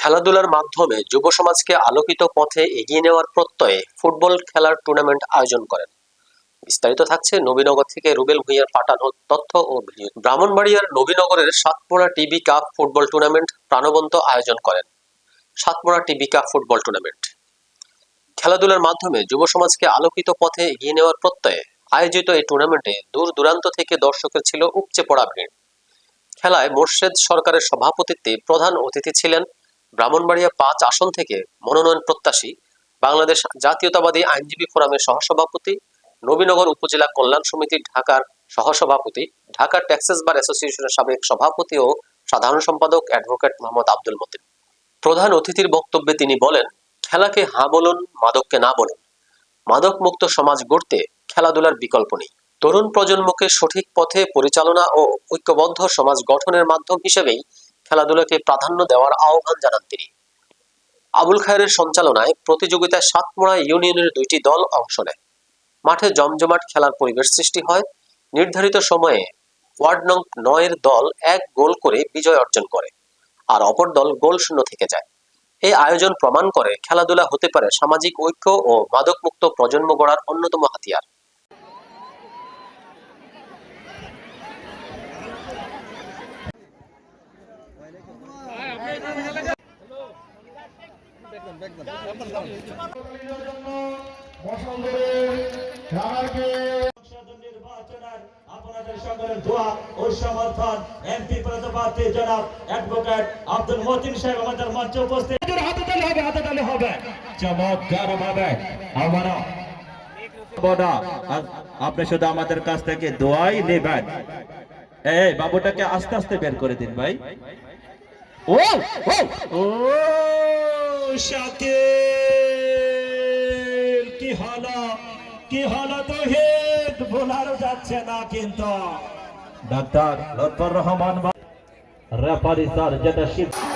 খেলাধুলার মাধ্যমে যুব সমাজকে আলোকিত পথে এগিয়ে নেওয়ার প্রত্যয়ে ফুটবল খেলার টুর্নামেন্ট আয়োজন করেন। বিস্তারিত থাকছে নবীনগর থেকে রুবেল ভুঁইয়ার পাঠানো তথ্য ও ভিডিও। ব্রাহ্মণবাড়িয়ার নবীনগরের Satpura TB cup football tournament প্রাণবন্ত আয়োজন করেন। Satpura TB cup football tournament. খেলাধুলার মাধ্যমে যুব সমাজকে আলোকিত পথে এগিয়ে নেওয়ার প্রত্যয়ে আয়োজিত এই টুর্নামেন্টে দূর দূরান্ত থেকে দর্শকের ছিল উপচে পড়া ভিড়। খেলায় মোর্শেদ সরকারের সভাপতিত্বে প্রধান অতিথি ছিলেন ব্রাহ্মণবাড়িয়া পাঁচ আসন থেকে মনোনয়ন প্রত্যাশী বাংলাদেশ জাতীয়তাবাদী আইনজীবী ফোরামের সহসভাপতি, নবীনগর উপজেলা কল্যাণ সমিতি ঢাকার সহসভাপতি, ঢাকা ট্যাক্সেস বার অ্যাসোসিয়েশনের সাবেক সভাপতি ও সাধারণ সম্পাদক অ্যাডভোকেট মোহাম্মদ আব্দুল মতিন। প্রধান অতিথির বক্তব্যে তিনি বলেন, খেলাকে হা বলুন, মাদককে না বলুন। মাদক মুক্ত সমাজ গড়তে খেলাধুলার বিকল্প নেই। তরুণ প্রজন্মকে সঠিক পথে পরিচালনা ও ঐক্যবদ্ধ সমাজ গঠনের মাধ্যম হিসেবেই খেলাধুলাকে প্রাধান্য দেওয়ার আহ্বান জানান তিনি। আবুল খায়ের সঞ্চালনায় প্রতিযোগিতায় সাতমোড়া ইউনিয়নের দুইটি দল অংশ নেয়। মাঠে জমজমাট খেলার পরিবেশ সৃষ্টি হয়। নির্ধারিত সময়ে ওয়ার্ড নং নয়ের দল এক গোল করে বিজয় অর্জন করে আর অপর দল গোল শূন্য থেকে যায়। এই আয়োজন প্রমাণ করে খেলাধুলা হতে পারে সামাজিক ঐক্য ও মাদকমুক্ত প্রজন্ম গড়ার অন্যতম হাতিয়ার। আব্দুল মতিন আপনি শুধু আমাদের কাছ থেকে দোয়াই নেবেন এই বাবুটাকে আস্তে আস্তে বের করে দিন ভাই ও ও শাকিল, কি হলো? কি হলো তো হিট বোলারও যাচ্ছে না কিন্তু। Doctor Lutfor Rahman referee sir, যেটা সিদ্ধান্ত